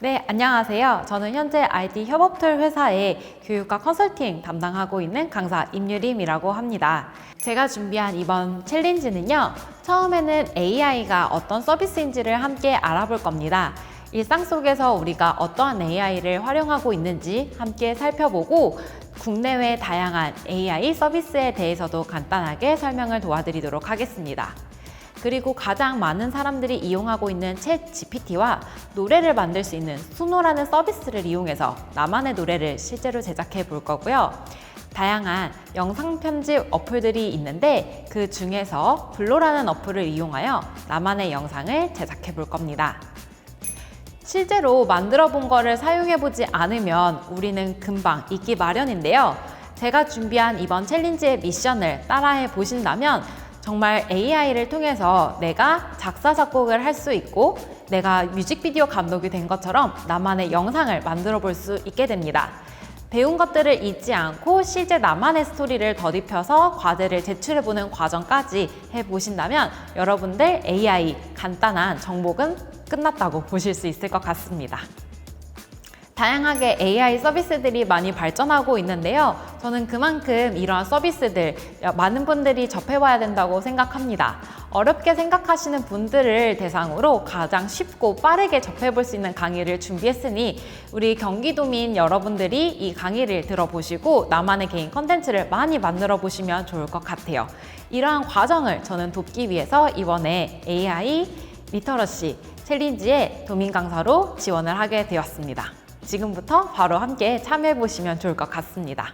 네, 안녕하세요. 저는 현재 IT 협업툴 회사의 교육과 컨설팅 담당하고 있는 강사 임유림이라고 합니다. 제가 준비한 이번 챌린지는요, 처음에는 AI가 어떤 서비스인지를 함께 알아볼 겁니다. 일상 속에서 우리가 어떠한 AI를 활용하고 있는지 함께 살펴보고 국내외 다양한 AI 서비스에 대해서도 간단하게 설명을 도와드리도록 하겠습니다. 그리고 가장 많은 사람들이 이용하고 있는 챗 GPT와 노래를 만들 수 있는 수노라는 서비스를 이용해서 나만의 노래를 실제로 제작해 볼 거고요. 다양한 영상 편집 어플들이 있는데 그 중에서 블로라는 어플을 이용하여 나만의 영상을 제작해 볼 겁니다. 실제로 만들어 본 거를 사용해 보지 않으면 우리는 금방 잊기 마련인데요. 제가 준비한 이번 챌린지의 미션을 따라해 보신다면 정말 AI를 통해서 내가 작사, 작곡을 할 수 있고 내가 뮤직비디오 감독이 된 것처럼 나만의 영상을 만들어 볼 수 있게 됩니다. 배운 것들을 잊지 않고 실제 나만의 스토리를 더입혀서 과제를 제출해보는 과정까지 해보신다면 여러분들 AI 간단한 정복은 끝났다고 보실 수 있을 것 같습니다. 다양하게 AI 서비스들이 많이 발전하고 있는데요. 저는 그만큼 이러한 서비스들 많은 분들이 접해봐야 된다고 생각합니다. 어렵게 생각하시는 분들을 대상으로 가장 쉽고 빠르게 접해볼 수 있는 강의를 준비했으니 우리 경기도민 여러분들이 이 강의를 들어보시고 나만의 개인 컨텐츠를 많이 만들어 보시면 좋을 것 같아요. 이러한 과정을 저는 돕기 위해서 이번에 AI 리터러시 챌린지에 도민 강사로 지원을 하게 되었습니다. 지금부터 바로 함께 참여해 보시면 좋을 것 같습니다.